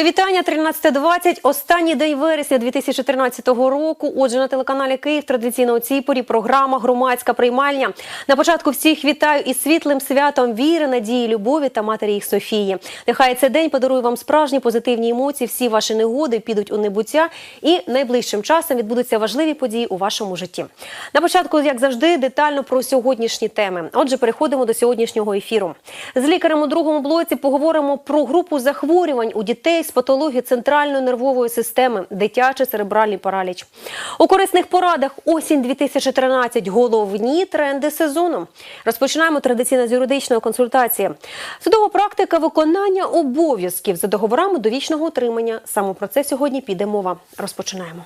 Мої вітання 13.20. Останній день вересня 2013 року. Отже, на телеканалі Київ традиційно у цій порі програма Громадська приймальня. На початку всіх вітаю із світлим святом віри, надії, любові та матері їх Софії. Нехай цей день подарує вам справжні позитивні емоції. Всі ваші негоди підуть у небуття, і найближчим часом відбудуться важливі події у вашому житті. На початку, як завжди, детально про сьогоднішні теми. Отже, переходимо до сьогоднішнього ефіру. З лікарем у другому блоці поговоримо про групу захворювань у дітей з патології центральної нервової системи, дитячий церебральний параліч. У корисних порадах осінь 2013 головні тренди сезону. Розпочинаємо традиційно з юридичної консультації. Судова практика виконання обов'язків за договорами довічного утримання. Саме про це сьогодні піде мова. Розпочинаємо.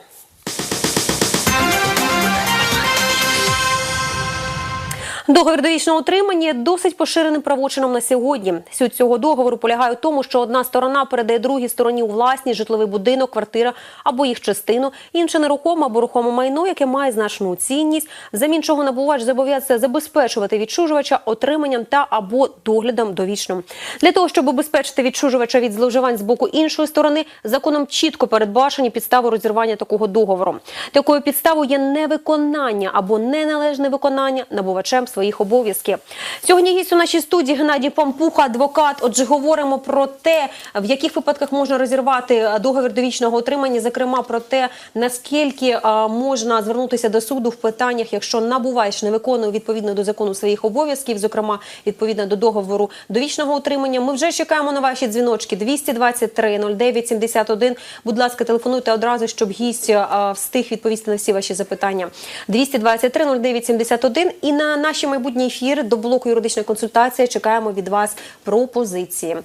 Договір довічного утримання досить поширеним правочином на сьогодні. Суть цього договору полягає у тому, що одна сторона передає другій стороні у власність житловий будинок, квартира або їх частину, інше нерухоме або рухоме майно, яке має значну цінність, взамін чого набувач зобов'язується забезпечувати відчужувача отриманням та або доглядом довічним. Для того щоб обезпечити відчужувача від зловживань з боку іншої сторони, законом чітко передбачені підстави розірвання такого договору. Такою підставою є невиконання або неналежне виконання набувачем своїх обов'язків. Сьогодні гість у нашій студії Геннадій Пампуха, адвокат. Отже, говоримо про те, в яких випадках можна розірвати договір довічного отримання, зокрема про те, наскільки е, можна звернутися до суду в питаннях, якщо набуваєш не виконує відповідно до закону своїх обов'язків, зокрема відповідно до договору довічного утримання. Ми вже чекаємо на ваші дзвіночки 223 09 71. Будь ласка, телефонуйте одразу, щоб гість е, встиг відповісти на всі ваші запитання. 223 09 71. І на наші майбутні ефіри до блоку юридичної консультації чекаємо від вас пропозиції.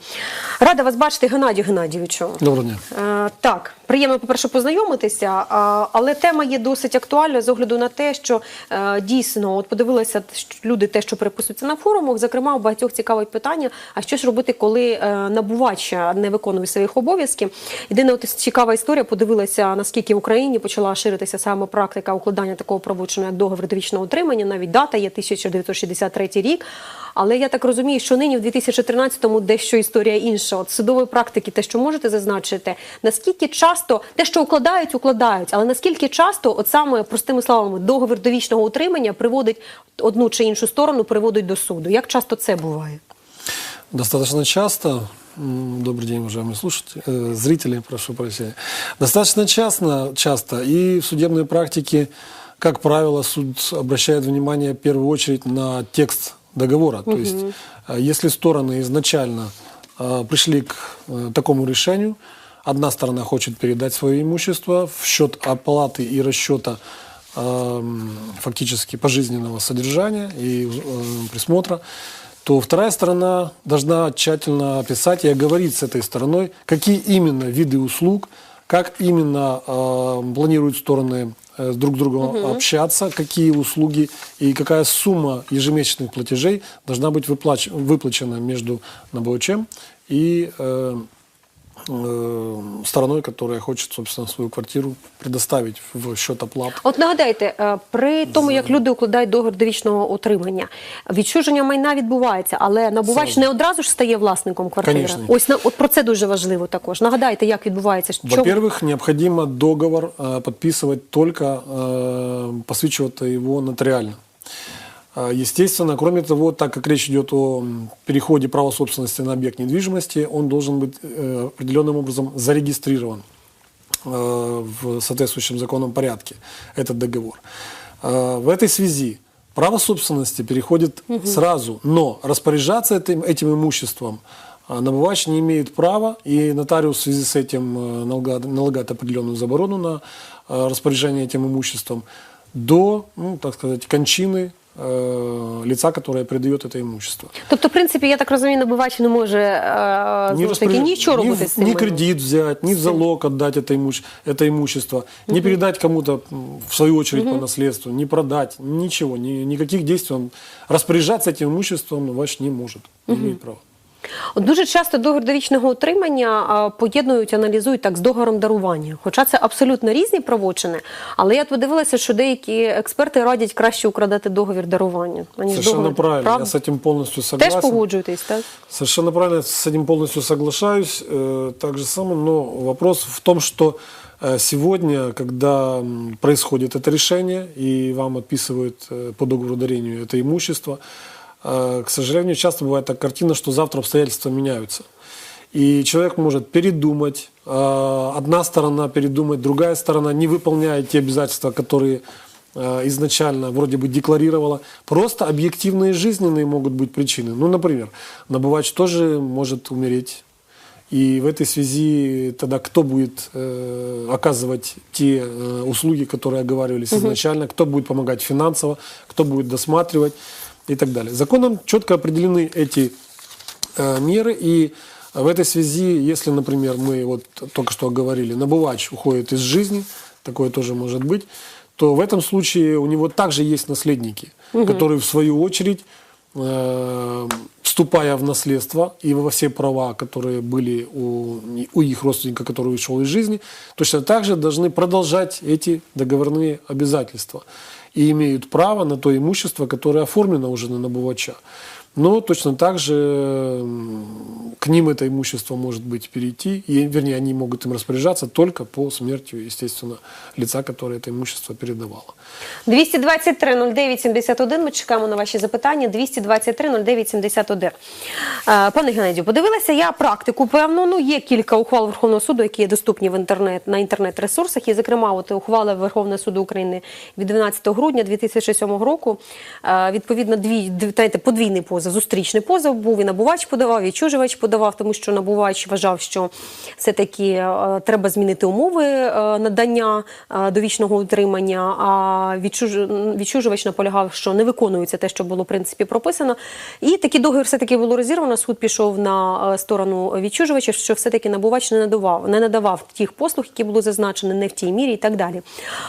Рада вас бачити, Геннадію Геннадійовичу. Доброго дня. Е, так, Приємно, по-перше, познайомитися, але тема є досить актуальною з огляду на те, що е, дійсно от подивилися люди, те, що переписуються на форумах. Зокрема, у багатьох цікавить питання: а що ж робити, коли е, набувач не виконує своїх обов'язків? Єдина от цікава історія, подивилася, наскільки в Україні почала ширитися саме практика укладання такого правочину, як договір довічного утримання. Навіть дата є 1963 рік. Але я так розумію, що нині в 2013-му дещо історія інша. От судової практики, те, що можете зазначити, наскільки часто те, що укладають, укладають, але наскільки часто, от саме простими словами, договір довічного утримання приводить одну чи іншу сторону, приводить до суду. Як часто це буває? Достаточно часто, м, добрый день, уважаемые слушатели, э, зрители, прошу прощения, достаточно часто, часто и в судебной практике, как правило, суд обращает внимание в первую очередь на текст договора. То есть, э, если стороны изначально э, пришли к э, такому решению, одна сторона хочет передать свое имущество в счет оплаты и расчета эм, фактически пожизненного содержания и присмотра, то вторая сторона должна тщательно описать и оговорить с этой стороной, какие именно виды услуг, как именно э, планируют стороны э, друг с другом общаться, какие услуги и какая сумма ежемесячных платежей должна быть выплач- выплачена между набывачем и э, э, стороной, которая хочет, собственно, свою квартиру предоставить в счет оплаты. От нагадайте, е, при тому, як люди укладають договір довічного утримання, відчуження майна відбувається, але набувач Сразу. не одразу ж стає власником квартири. Конечно. Ось на от про це дуже важливо також. Нагадайте, як відбувається. що- Во-первых, необходимо договор э, подписывать только, э, посвящивать его нотариально. Э, Естественно, кроме того, так как речь идет о переходе права собственности на объект недвижимости, он должен быть э, определенным образом зарегистрирован э, в соответствующем законном порядке, этот договор. Э, В этой связи право собственности переходит сразу, но распоряжаться этим, этим имуществом а, набывач не имеет права, и нотариус в связи с этим э, налагает, налагает определенную заборону на э, распоряжение этим имуществом до, ну, так сказать, кончины лица, которое передает это имущество. Тобто, в принципі, я так розумію, набувач не може е, знову ж таки распоряж- нічого ни, робити в- з цим. ни майном. кредит взять, ни в залог отдать это, имущ- это имущество, не передать кому-то, м, в свою очередь, по наследству, не продать, ничего, ни- никаких действий. Он распоряжаться этим имуществом ваш не может, не имеет права. От дуже часто договір довічного утримання а, поєднують, аналізують так з договором дарування. Хоча це абсолютно різні правочини, але я подивилася, що деякі експерти радять краще украдати договір дарування, аніж Совершенно договір. правильно, Правда? я с этим полностью Теж согласен. погоджуєтесь, так? Совершенно правильно, с этим полностью соглашаюсь. Э, Так же самое, но вопрос в том, что э, сегодня, когда м, происходит это решение и вам отписывают э, по договору дарению это имущество, э, к сожалению, часто бывает так картина, что завтра обстоятельства меняются. И человек может передумать, э, одна сторона передумать, другая сторона не выполняет те обязательства, которые э, изначально вроде бы декларировала. Просто объективные жизненные могут быть причины. Ну, например, набывач тоже может умереть. И в этой связи тогда кто будет э, оказывать те э, услуги, которые оговаривались изначально, кто будет помогать финансово, кто будет досматривать и так далее. Законом четко определены эти э, меры и в этой связи, если, например, мы вот только что говорили, набывач уходит из жизни, такое тоже может быть, то в этом случае у него также есть наследники, которые в свою очередь, э, вступая в наследство и во все права, которые были у, у их родственника, который ушел из жизни, точно так же должны продолжать эти договорные обязательства и имеют право на то имущество, которое оформлено уже на набывача. Но точно так же м, к ним это имущество может быть перейти, и, вернее, они могут им распоряжаться только по смерти, естественно, лица, которое это имущество передавало. 223-09-71, Ми чекаємо на ваші запитання. 223-09-71. Е, Пане Геннадію, подивилася я практику. Певно, ну є кілька ухвал Верховного суду, які є доступні в інтернет на інтернет-ресурсах. І, зокрема, от ухвала Верховного суду України від 12 грудня 2007 року. Е, Відповідно, дві дві- знаєте, подвійний позов, зустрічний позов був і набувач подавав, і чужувач подавав, тому що набувач вважав, що все таки е, треба змінити умови е, надання е, довічного утримання. А відчуж- відчужувач наполягав, що не виконується те, що було в принципі прописано. І такий договір все таки було розірвано. Суд пішов на сторону відчужувача, що все таки набувач не надавав, не надавав тих послуг, які були зазначені не в тій мірі, і так далі.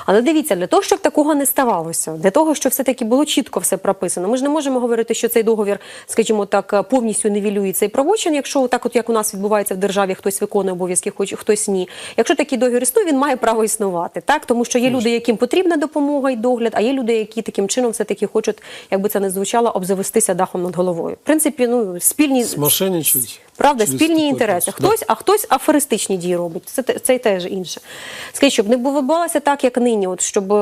Але дивіться, для того, щоб такого не ставалося, для того, щоб все таки було чітко все прописано. Ми ж не можемо говорити, що цей договір, скажімо так, повністю нівелює цей правочин, якщо так, от як у нас відбувається в державі, хтось виконує обов'язки, хоч хтось ні. Якщо такий договір існує, він має право існувати, так тому що є люди, яким потрібна допомога і догляд, а є люди, які таким чином все таки хочуть, якби це не звучало, обзавестися дахом над головою. В принципі, ну спільні Смошенничать. Правда, через спільні інтереси. способ. Да. Хтось, а хтось аферистичні дії робить. Це, це теж інше. Скажіть, щоб не відбувалося так, як нині, от щоб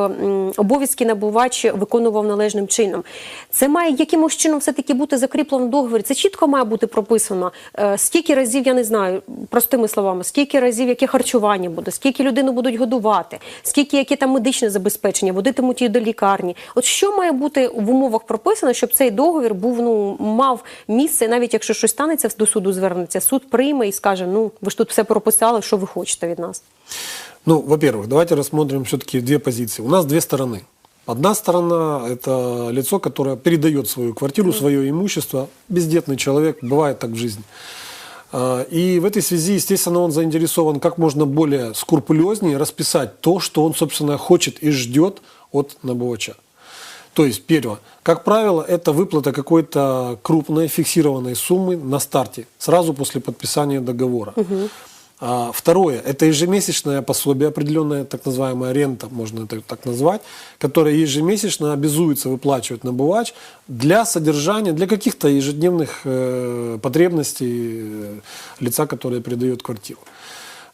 обов'язки набувач виконував належним чином. Це має якимось чином все-таки бути закріплено в договорі. Це чітко має бути прописано. Е, Скільки разів, я не знаю, простими словами, скільки разів яке харчування буде, скільки людину будуть годувати, скільки яке там медичне забезпечення, водитимуть її до лікарні. От що має бути в умовах прописано, щоб цей договір був ну мав місце, навіть якщо щось станеться до суду звернеться, суд прийме і скаже: ну ви ж тут все прописали, що ви хочете від нас. Ну, во-первых, давайте рассмотрим все-таки две позиции. У нас две стороны. Одна сторона – это лицо, которое передает свою квартиру, свое имущество. Бездетный человек, бывает так в жизни. А, И в этой связи, естественно, он заинтересован как можно более скрупулезнее расписать то, что он, собственно, хочет и ждет от набывача. То есть, первое, как правило, это выплата какой-то крупной фиксированной суммы на старте, сразу после подписания договора. А, второе, это ежемесячное пособие, определенная так называемая рента, можно это так назвать, которая ежемесячно обязуется выплачивать набывач для содержания, для каких-то ежедневных э, потребностей э, лица, которое передает квартиру.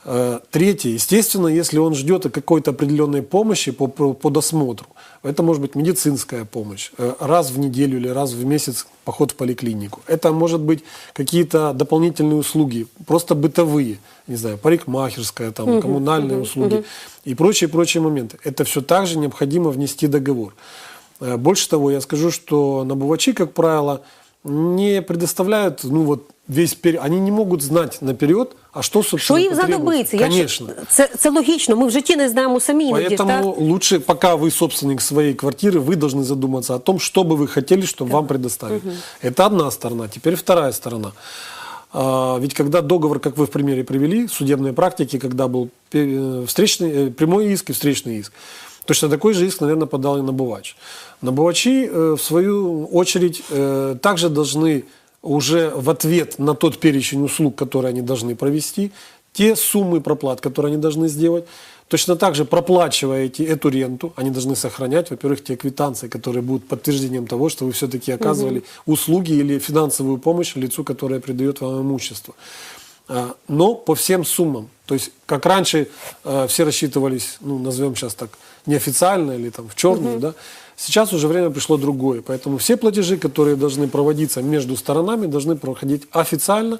Э, Третье, естественно, если он ждет какой-то определенной помощи по, по, по досмотру, это может быть медицинская помощь, э, раз в неделю или раз в месяц поход в поликлинику. Это может быть какие-то дополнительные услуги, просто бытовые, не знаю, парикмахерская, там, коммунальные услуги и прочие-прочие моменты. Это все также необходимо внести договор. Э, Больше того, я скажу, что набывачи, как правило, не предоставляют, ну вот, весь период, они не могут знать наперед, а что, Що собственно, їм потребуется. знадобиться? Я ж- Конечно. це, це логічно. Ми в житті не знаємо самі іноді. ж, так? Поэтому лучше, пока вы собственник своей квартиры, вы должны задуматься о том, что бы вы хотели, чтобы вам предоставили. Это одна сторона. Теперь вторая сторона. А, ведь когда договор, как вы в примере привели, судебной практики, когда был пе- встречный, э, прямой иск и встречный иск, точно такой же иск, наверное, подал и набывач. Набывачи, э, в свою очередь, э, также должны уже в ответ на тот перечень услуг, которые они должны провести, те суммы проплат, которые они должны сделать, точно так же проплачиваете эту ренту, они должны сохранять, во-первых, те квитанции, которые будут подтверждением того, что вы все-таки оказывали услуги или финансовую помощь лицу, которое придает вам имущество. А, Но по всем суммам. То есть, как раньше э, все рассчитывались, ну, назовем сейчас так, неофициально или там в черную, да, сейчас уже время пришло другое. Поэтому все платежи, которые должны проводиться между сторонами, должны проходить официально,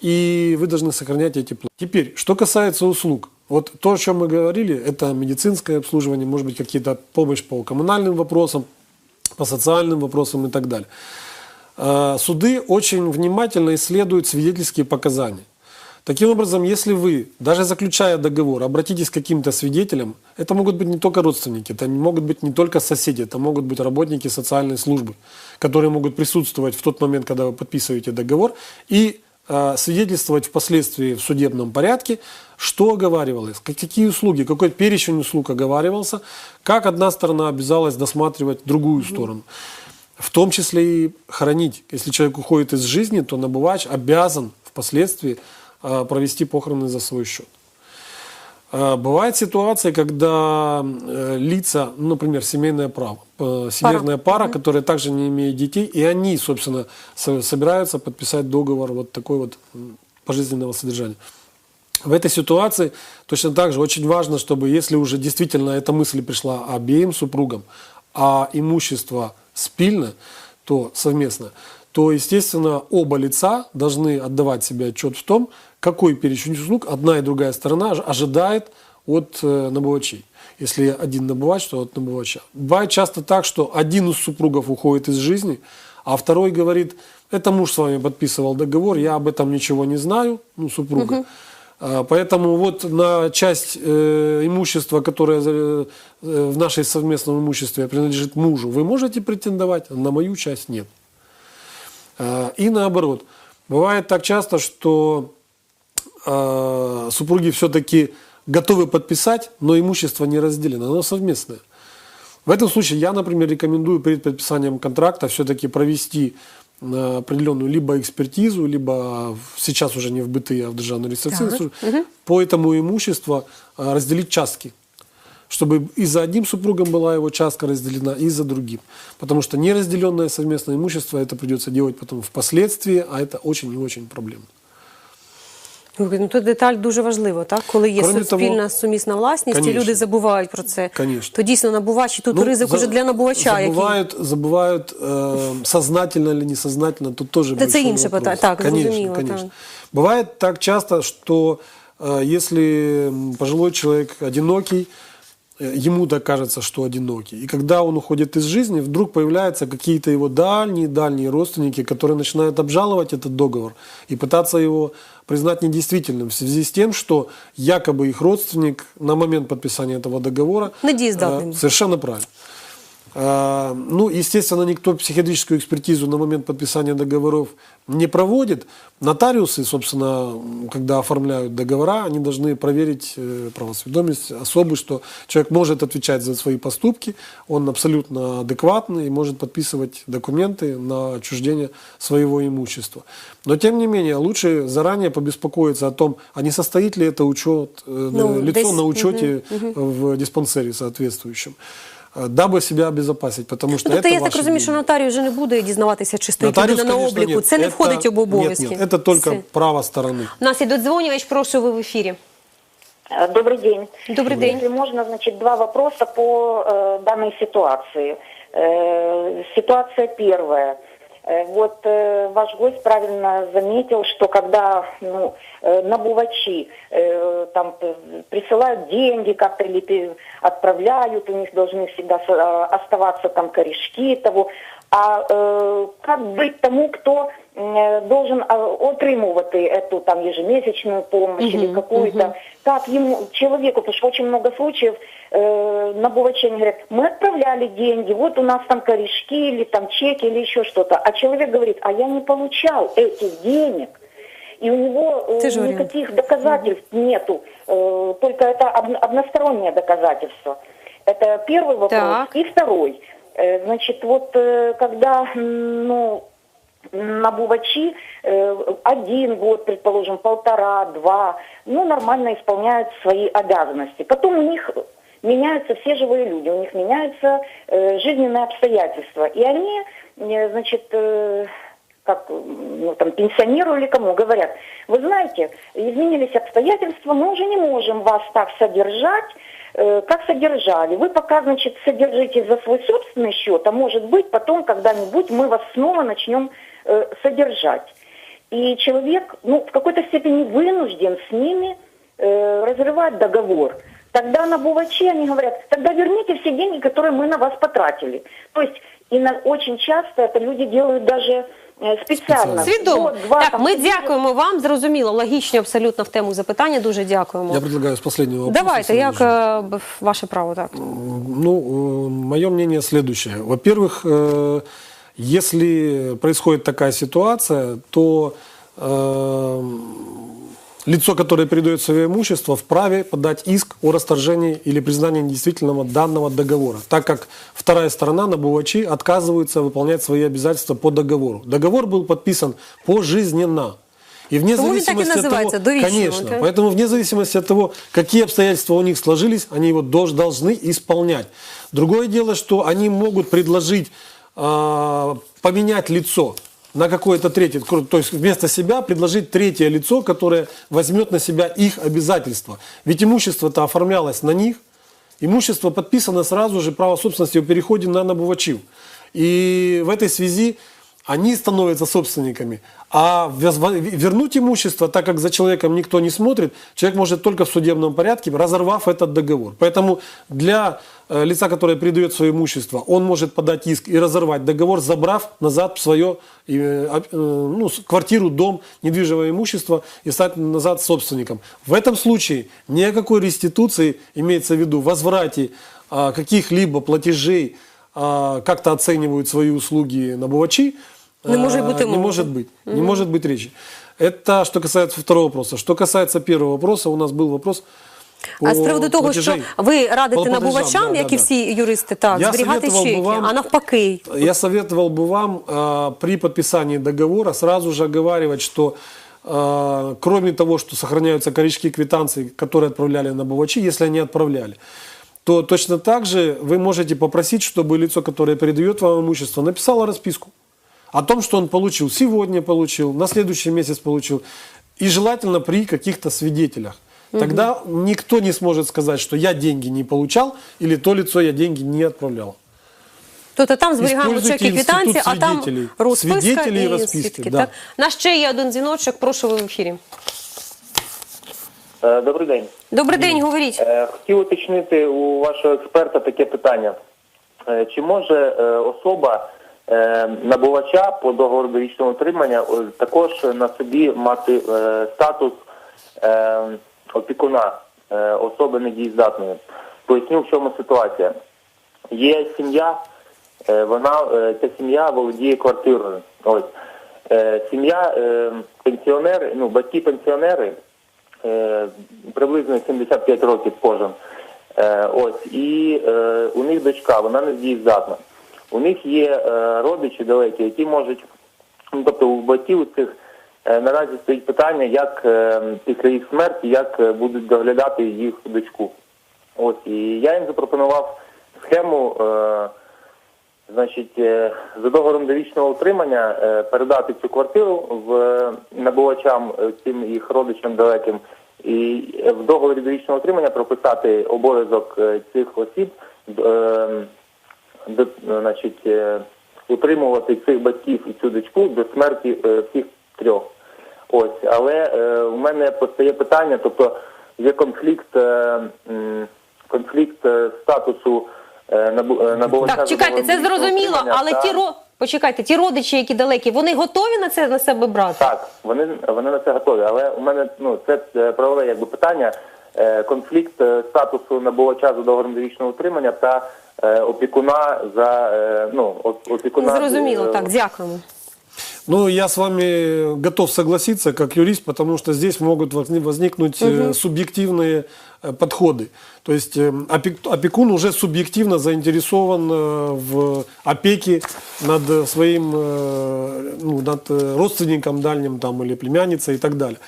и вы должны сохранять эти платежи. Теперь, что касается услуг. Вот то, о чем мы говорили, это медицинское обслуживание, может быть, какие-то помощь по коммунальным вопросам, по социальным вопросам и так далее. Э, Суды очень внимательно исследуют свидетельские показания. Таким образом, если вы, даже заключая договор, обратитесь к каким-то свидетелям, это могут быть не только родственники, это могут быть не только соседи, это могут быть работники социальной службы, которые могут присутствовать в тот момент, когда вы подписываете договор, и э, свидетельствовать впоследствии в судебном порядке, что оговаривалось, как- какие услуги, какой перечень услуг оговаривался, как одна сторона обязалась досматривать другую сторону. В том числе и хоронить. Если человек уходит из жизни, то набывач обязан впоследствии провести похороны за свой счет. Э, Бывают ситуации, когда э, лица, ну, например, семейное право, семейная пара, которая также не имеет детей, и они, собственно, со- собираются подписать договор вот такой вот пожизненного содержания. В этой ситуации точно так же очень важно, чтобы если уже действительно эта мысль пришла обеим супругам, а имущество спильно, то совместно, то, естественно, оба лица должны отдавать себе отчет в том, какой перечень услуг одна и другая сторона ож- ожидает от э, набывачей. Если один набывач, то от набывача. Бывает часто так, что один из супругов уходит из жизни, а второй говорит, это муж с вами подписывал договор, я об этом ничего не знаю, ну, супруга. А, Поэтому вот на часть э, имущества, которое э, э, в нашей совместном имуществе принадлежит мужу, вы можете претендовать, а на мою часть нет. А, И наоборот. Бывает так часто, что э, супруги все-таки готовы подписать, но имущество не разделено, оно совместное. В этом случае я, например, рекомендую перед подписанием контракта все-таки провести э, определенную либо экспертизу, либо сейчас уже не в БТИ, а в Державной регистрационной Так. службе, по этому имуществу э, разделить частки. Чтобы и за одним супругом была его частка разделена, и за другим. Потому что неразделенное совместное имущество, это придется делать потом впоследствии, а это очень и очень проблемно. Слухайте, Ну, тут деталь дуже важлива, так? Коли є Кроме суспільна того- сумісна власність, і Конечно. люди забувають про це. Конечно. То дійсно набувач, і тут ризик за- уже для набувача. який- Забывают, забывают э, сознательно или несознательно, тут тоже Да, це большой інше вопрос. питання. Так, конечно, зрозуміло, конечно. так. Бывает так часто, что э, если м, пожилой человек одинокий, э, ему так кажется, что одинокий. И когда он уходит из жизни, вдруг появляются какие-то его дальние-дальние родственники, которые начинают обжаловать этот договор и пытаться его признать недействительным в связи с тем, что якобы их родственник на момент подписания этого договора Недеездатным. э, Совершенно правильно. А, Ну, естественно, никто психиатрическую экспертизу на момент подписания договоров не проводит. Нотариусы, собственно, когда оформляют договора, они должны проверить э, правосведомость особый, что человек может отвечать за свои поступки, он абсолютно адекватный и может подписывать документы на отчуждение своего имущества. Но, тем не менее, лучше заранее побеспокоиться о том, а не состоит ли это учет, э, Ну, лицо десь- на учете в диспансере соответствующем, дабы себя обезопасить, потому что Ну, тобто это я так ваши розумію, що деньги. нотаріус вже не буде дізнаватися, чи стоїть Нотариус, людина на конечно, обліку. нет. Це не Это- входить в обов'язки. Нет, нет, это только Все. право стороны. У нас є додзвонювач, прошу, ви в ефірі. Э, Добрый день. Добрый день. Если можно, значит, два вопроса по э, данной ситуации. Э, ситуация первая. Э, вот э, ваш гость правильно заметил, что когда ну, э, набувачи э, там присылают деньги как-то или отправляют, у них должны всегда э, оставаться там корешки того. А э, как быть тому, кто э, должен отримувати эту там ежемесячную помощь или какую-то, как ему, человеку, потому что очень много случаев э, набувачи они говорят, мы отправляли деньги, вот у нас там корешки или там чеки или еще что-то, а человек говорит, а я не получал этих денег, и у него э, вариант. никаких доказательств нету, э, только это од- одностороннее доказательство. Это первый вопрос. Так. И второй. Э, Значит, вот э, когда, ну, набувачи э, один год, предположим, полтора, два, ну, нормально исполняют свои обязанности. Потом у них меняются все живые люди, у них меняются жизненные обстоятельства. И они, значит, как ну, там, пенсионеру или кому говорят, вы знаете, изменились обстоятельства, мы уже не можем вас так содержать, как содержали. Вы пока, значит, содержите за свой собственный счет, а может быть потом когда-нибудь мы вас снова начнем э, содержать. И человек, ну, в какой-то степени вынужден с ними э, разрывать договор. Тогда на бувачи они говорят, тогда верните все деньги, которые мы на вас потратили. То есть и на, очень часто это люди делают даже э, специально. Свідомо. Год, два, Так, там, ми три. дякуємо вам. Зрозуміло, логічні абсолютно в тему запитання. Дуже дякуємо. Я предлагаю с последнего вопроса. Давайте, як сразу же. е, б- ваше право так. Ну, мое мнение следующее. Во-первых, э, если происходит такая ситуация, то э, лицо, которое передает свое имущество, вправе подать иск о расторжении или признании недействительного данного договора, так как вторая сторона, набувачи, отказываются выполнять свои обязательства по договору. Договор был подписан пожизненно. И вне Тому він так і зависимости от називається, того, довічно, конечно, так? поэтому вне зависимости от того, какие обстоятельства у них сложились, они его дож- должны исполнять. Другое дело, что они могут предложить а, поменять лицо на какое-то третье, то есть вместо себя предложить третье лицо, которое возьмет на себя их обязательства. Ведь имущество-то оформлялось на них, имущество подписано сразу же, право собственности о переходе на набувачів. И в этой связи они становятся собственниками. А вернуть имущество, так как за человеком никто не смотрит, человек может только в судебном порядке, разорвав этот договор. Поэтому для э, лица, которое передает свое имущество, он может подать иск и разорвать договор, забрав назад свое э, э, ну, квартиру, дом, недвижимое имущество и стать назад собственником. В этом случае ни о какой реституции, имеется в виду возврате а, каких-либо платежей, а, как-то оценивают свои услуги набувачи, Не може а, бути не мови. может быть. Не может быть речи. Это что касается второго вопроса. Что касается первого вопроса, у нас был вопрос по А з приводу того, платежей. що ви радите По платежам, набувачам, да, як да, і да. всі юристи, так, Я зберігати советував би чеки, вам- а навпаки. Я советовал бы вам а, при подписании договора сразу же оговаривать, что а, кроме того, что сохраняются корешки квитанций, которые отправляли набувачи, если они отправляли, то точно так же вы можете попросить, чтобы лицо, которое передает вам имущество, написало расписку о том, что он получил сегодня, получил, на следующий месяц получил, и желательно при каких-то свидетелях. Тогда никто не сможет сказать, что я деньги не получал или то лицо я деньги не отправлял. Тобто там зберігаємо Используйте чеки квитанції, а інститут там свидетелей. розписка Свидетелі і і розписки, свідки. да. Так? У нас ще є один дзвіночок, прошу ви в ефірі. Е, Добрий день. Добрий день, говоріть. Е, Хотів уточнити у вашого експерта таке питання. Е, Чи може е, особа е, набувача по договору довічного утримання е, також на собі мати е, статус е, опікуна е, особи недієздатної? Поясню, в чому ситуація. Є сім'я, е, вона е, ця сім'я володіє квартирою. Ось Е, сім'я е, пенсіонери, ну батьки пенсіонери, е, приблизно 75 років кожен. Е, ось і е, у них дочка, вона не дієздатна. У них є е, родичі далекі, які можуть, ну тобто у батьків цих е, наразі стоїть питання, як е, після їх смерті, як будуть доглядати їх дочку. Ось і я їм запропонував схему. Е, Значить, е, за договором довічного утримання е, передати цю квартиру в набувачам цим їх родичам далеким, і в договорі довічного утримання прописати обов'язок цих осіб, е, значить, е, утримувати цих батьків і цю дочку до смерті е, всіх трьох. Ось, але е, у мене постає питання, тобто є конфлікт, конфлікт статусу набу, набувача. Так, чекайте, це зрозуміло, але та- ті ро... почекайте, ті родичі, які далекі, вони готові на це на себе брати? Так, вони, вони на це готові. Але у мене ну це правове якби питання. Конфлікт статусу набувача за договором довічного утримання та опікуна за е, ну о- опікуна. Зрозуміло, е, так, дякуємо. Ну, я с вами готов согласиться как юрист, потому что здесь могут возни- возникнуть э, субъективные э, подходы. То есть э, опек- опекун уже субъективно заинтересован э, в опеке над э, своим э, ну, над э, родственником дальним там, или племянницей и так далее.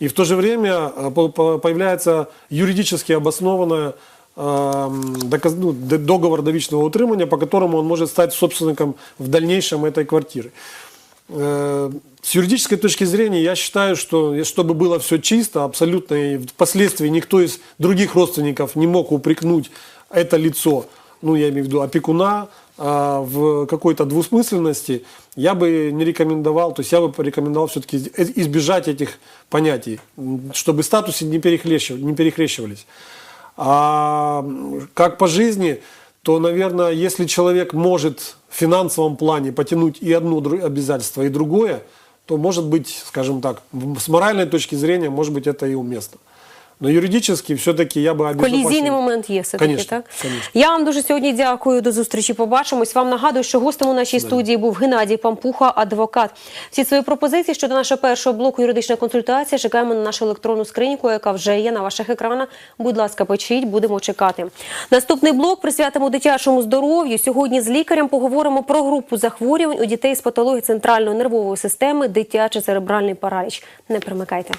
И в то же время э, по- по- появляется юридически обоснованная эм, доказ- ну, д- договор довічного утримания, по которому он может стать собственником в дальнейшем этой квартиры. Э, С юридической точки зрения я считаю, что э, чтобы было все чисто, абсолютно, и впоследствии никто из других родственников не мог упрекнуть это лицо, ну я имею в виду опекуна, а, в какой-то двусмысленности, я бы не рекомендовал, то есть я бы порекомендовал все-таки избежать этих понятий, чтобы статусы не, перехлещив- не перехлещивались. А как по жизни, то, наверное, если человек может в финансовом плане потянуть и одно обязательство, и другое, то, может быть, скажем так, с моральной точки зрения, может быть, это и уместно. Но юридически все-таки я обезопасил. Колізійний момент є все таки, Конечно, так? конечно. Я вам дуже сьогодні дякую. До зустрічі. Побачимось. Вам нагадую, що гостем у нашій студії був Геннадій Пампуха, адвокат. Всі свої пропозиції щодо нашого першого блоку юридична консультація чекаємо на нашу електронну скриньку, яка вже є на ваших екранах. Будь ласка, печіть, будемо чекати. Наступний блок присвятимо дитячому здоров'ю. Сьогодні з лікарем поговоримо про групу захворювань у дітей з патології центральної нервової системи, дитячий церебральний параліч. Не примикайте.